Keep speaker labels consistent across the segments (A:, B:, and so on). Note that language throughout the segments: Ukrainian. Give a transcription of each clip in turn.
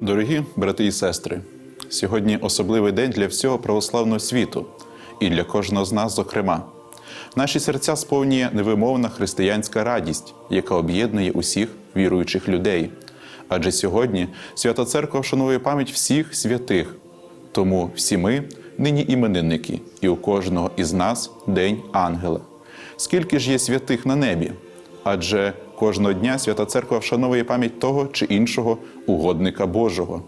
A: Дорогі брати і сестри, сьогодні особливий день для всього православного світу і для кожного з нас, зокрема. Наші серця сповнює невимовна християнська радість, яка об'єднує усіх віруючих людей. Адже сьогодні Свята Церква вшановує пам'ять всіх святих. Тому всі ми нині іменинники, і у кожного із нас День ангела. Скільки ж є святих на небі? Адже кожного дня Свята Церква вшановує пам'ять того чи іншого угодника Божого.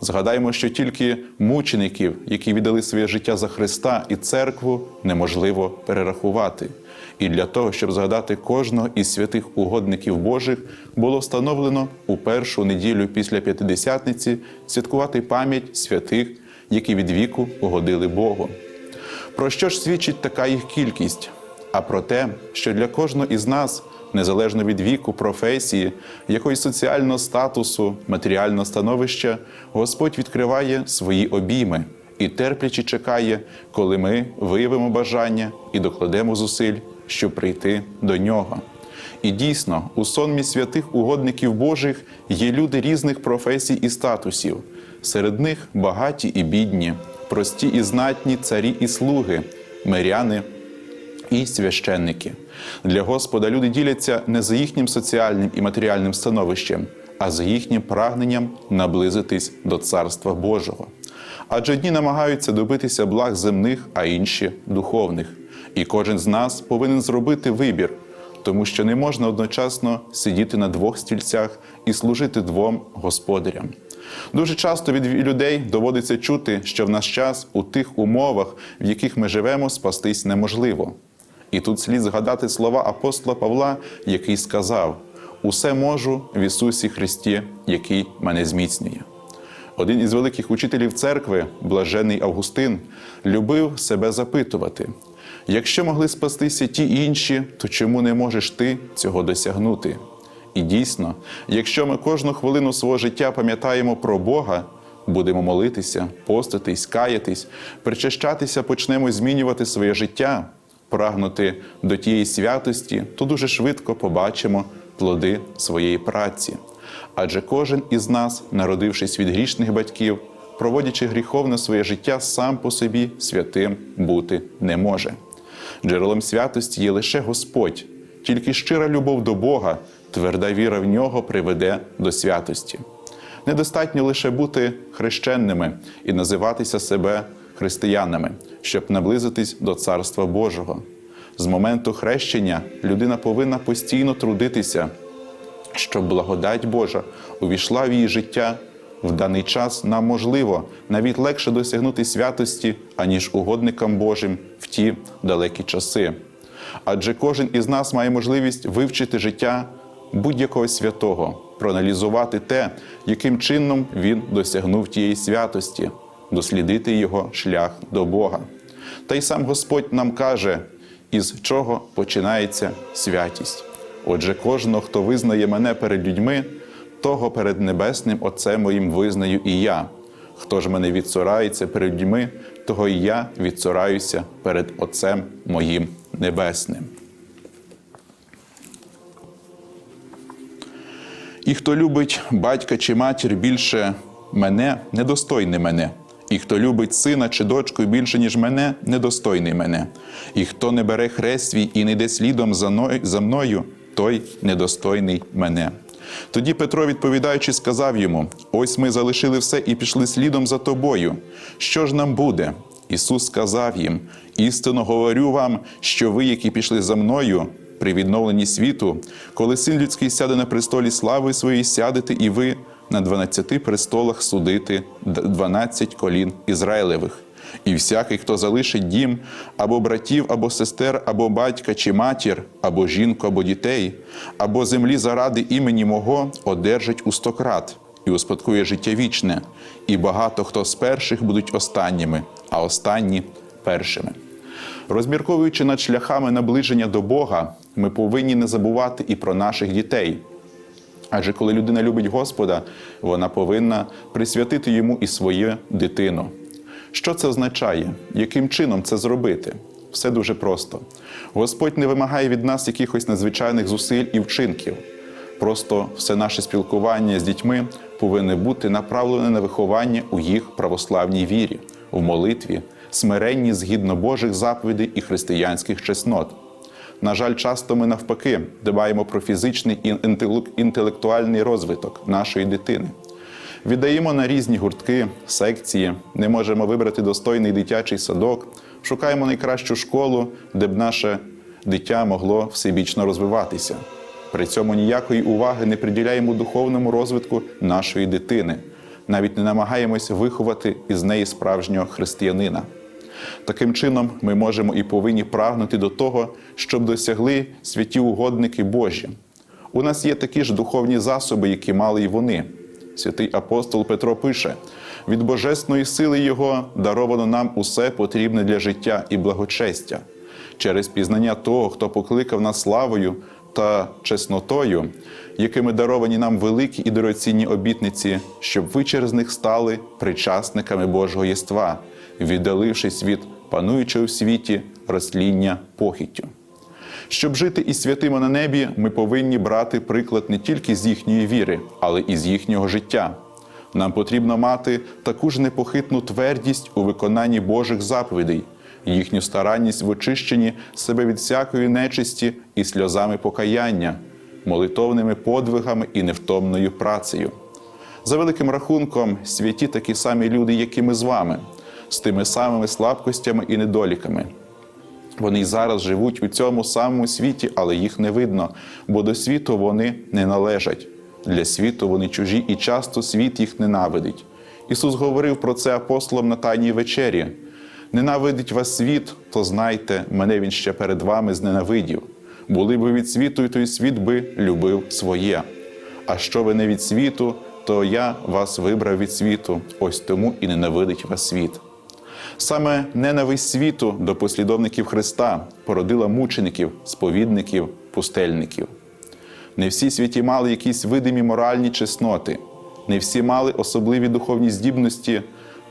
A: Згадаймо, що тільки мучеників, які віддали своє життя за Христа і церкву, неможливо перерахувати. І для того, щоб згадати кожного із святих угодників Божих, було встановлено у першу неділю після П'ятидесятниці святкувати пам'ять святих, які від віку угодили Богу. Про що ж свідчить така їх кількість? А про те, що для кожного із нас, незалежно від віку, професії, якогось соціального статусу, матеріального становища, Господь відкриває свої обійми і терпляче чекає, коли ми виявимо бажання і докладемо зусиль, щоб прийти до нього. І дійсно, у сонмі святих угодників Божих є люди різних професій і статусів. Серед них багаті і бідні, прості і знатні царі і слуги, миряни і священники. Для Господа люди діляться не за їхнім соціальним і матеріальним становищем, а за їхнім прагненням наблизитись до Царства Божого. Адже одні намагаються добитися благ земних, а інші духовних. І кожен з нас повинен зробити вибір, тому що не можна одночасно сидіти на двох стільцях і служити двом господарям. Дуже часто від людей доводиться чути, що в наш час у тих умовах, в яких ми живемо, спастись неможливо. І тут слід згадати слова апостола Павла, який сказав: Усе можу в Ісусі Христі, який мене зміцнює. Один із великих учителів церкви, блажений Августин, любив себе запитувати: якщо могли спастися ті інші, то чому не можеш ти цього досягнути? І дійсно, якщо ми кожну хвилину свого життя пам'ятаємо про Бога, будемо молитися, поститись, каятись, причащатися, почнемо змінювати своє життя, прагнути до тієї святості, то дуже швидко побачимо плоди своєї праці. Адже кожен із нас, народившись від грішних батьків, проводячи гріховне своє життя, сам по собі святим бути не може. Джерелом святості є лише Господь, тільки щира любов до Бога, тверда віра в нього приведе до святості. Недостатньо лише бути хрещенними і називатися себе християнами, щоб наблизитись до Царства Божого. З моменту хрещення людина повинна постійно трудитися, щоб благодать Божа увійшла в її життя. В даний час нам можливо навіть легше досягнути святості, аніж угодникам Божим в ті далекі часи. Адже кожен із нас має можливість вивчити життя будь-якого святого, проаналізувати те, яким чином він досягнув тієї святості, дослідити його шлях до Бога. Та й сам Господь нам каже, із чого починається святість. Отже, кожного, хто визнає мене перед людьми, того перед Небесним Отцем моїм визнаю і я. Хто ж мене відсорається перед людьми, того і я відсораюся перед Отцем моїм Небесним. І хто любить батька чи матір більше мене, недостойний мене. І хто любить сина чи дочку більше, ніж мене, недостойний мене. І хто не бере хрест свій і не йде слідом за мною- той недостойний мене. Тоді Петро, відповідаючи, сказав йому: Ось ми залишили все і пішли слідом за тобою. Що ж нам буде? Ісус сказав їм: істинно говорю вам, що ви, які пішли за мною, при відновленні світу, коли син людський сяде на престолі слави своєї, сядете і ви на дванадцяти престолах судити дванадцять колін Ізраїлевих. І всякий, хто залишить дім, або братів, або сестер, або батька чи матір, або жінку, або дітей, або землі заради імені мого, одержать у стократ і успадкує життя вічне. І багато хто з перших будуть останніми, а останні першими. Розмірковуючи над шляхами наближення до Бога, ми повинні не забувати і про наших дітей. Адже коли людина любить Господа, вона повинна присвятити йому і свою дитину. Що це означає? Яким чином це зробити? Все дуже просто. Господь не вимагає від нас якихось надзвичайних зусиль і вчинків. Просто все наше спілкування з дітьми повинне бути направлене на виховання у їх православній вірі, в молитві, смиренні згідно Божих заповідей і християнських чеснот. На жаль, часто ми навпаки дбаємо про фізичний і інтелектуальний розвиток нашої дитини. Віддаємо на різні гуртки, секції, не можемо вибрати достойний дитячий садок, шукаємо найкращу школу, де б наше дитя могло всебічно розвиватися. При цьому ніякої уваги не приділяємо духовному розвитку нашої дитини, навіть не намагаємось виховати із неї справжнього християнина. Таким чином, ми можемо і повинні прагнути до того, щоб досягли святі угодники Божі. У нас є такі ж духовні засоби, які мали й вони. Святий апостол Петро пише: від божественної сили Його даровано нам усе потрібне для життя і благочестя. Через пізнання того, хто покликав нас славою та чеснотою, якими даровані нам великі і дорогоцінні обітниці, щоб ви через них стали причасниками Божого єства, віддалившись від пануючого в світі розтління похіттю. Щоб жити і святимо на небі, ми повинні брати приклад не тільки з їхньої віри, але і з їхнього життя. Нам потрібно мати таку ж непохитну твердість у виконанні Божих заповідей, їхню старанність в очищенні себе від всякої нечисті і сльозами покаяння, молитовними подвигами і невтомною працею. За великим рахунком, святі такі самі люди, як і ми з вами, з тими самими слабкостями і недоліками. Вони й зараз живуть у цьому самому світі, але їх не видно, бо до світу вони не належать. Для світу вони чужі, і часто світ їх ненавидить. Ісус говорив про це апостолам на Тайній вечері. Ненавидить вас світ, то знайте, мене він ще перед вами зненавидів. Були б ви від світу, і той світ би любив своє. А що ви не від світу, то я вас вибрав від світу, ось тому і ненавидить вас світ. Саме ненависть світу до послідовників Христа породила мучеників, сповідників, пустельників. Не всі святі мали якісь видимі моральні чесноти, не всі мали особливі духовні здібності,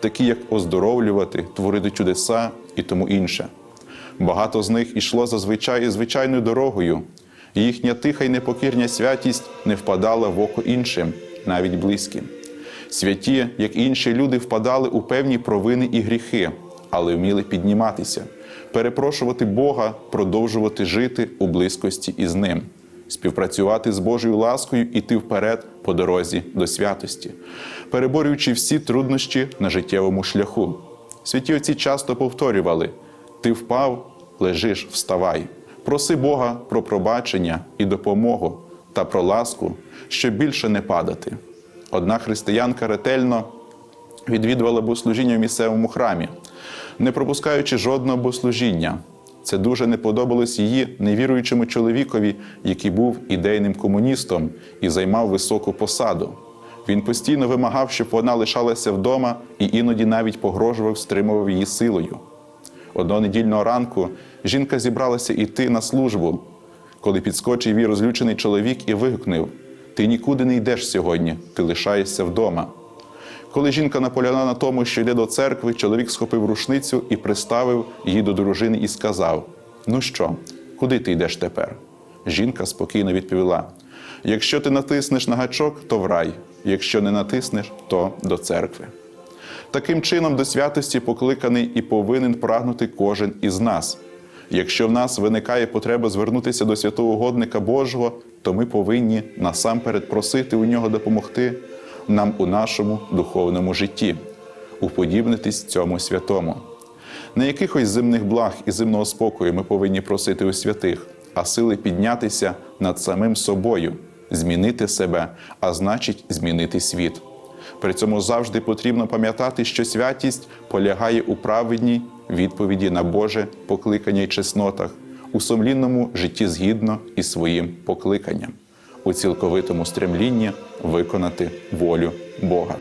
A: такі як оздоровлювати, творити чудеса і тому інше. Багато з них ішло зазвичай звичайною дорогою, їхня тиха й непокірня святість не впадала в око іншим, навіть близьким. Святі, як інші люди, впадали у певні провини і гріхи, але вміли підніматися, перепрошувати Бога, продовжувати жити у близькості із Ним, співпрацювати з Божою ласкою і йти вперед по дорозі до святості, переборюючи всі труднощі на життєвому шляху. Святі отці часто повторювали: ти впав, лежиш, вставай. Проси Бога про пробачення і допомогу та про ласку, щоб більше не падати. Одна християнка ретельно відвідувала богослужіння в місцевому храмі, не пропускаючи жодного богослужіння. Це дуже не подобалось її невіруючому чоловікові, який був ідейним комуністом і займав високу посаду. Він постійно вимагав, щоб вона лишалася вдома і іноді навіть погрожував, стримував її силою. Одного недільного ранку жінка зібралася йти на службу, коли підскочив її розлючений чоловік і вигукнув: Ти нікуди не йдеш сьогодні, ти лишаєшся вдома. Коли жінка наполягла на тому, що йде до церкви, чоловік схопив рушницю і приставив її до дружини і сказав: Ну що, куди ти йдеш тепер? Жінка спокійно відповіла: Якщо ти натиснеш на гачок, то в рай, якщо не натиснеш, то до церкви. Таким чином, до святості покликаний і повинен прагнути кожен із нас. Якщо в нас виникає потреба звернутися до святого угодника Божого, то ми повинні насамперед просити у нього допомогти нам у нашому духовному житті, уподібнитись цьому святому. Не якихось земних благ і земного спокою ми повинні просити у святих, а сили піднятися над самим собою, змінити себе, а значить, змінити світ. При цьому завжди потрібно пам'ятати, що святість полягає у праведній відповіді на Боже покликання й чеснотах, у сумлінному житті згідно із своїм покликанням, у цілковитому стремлінні виконати волю Бога.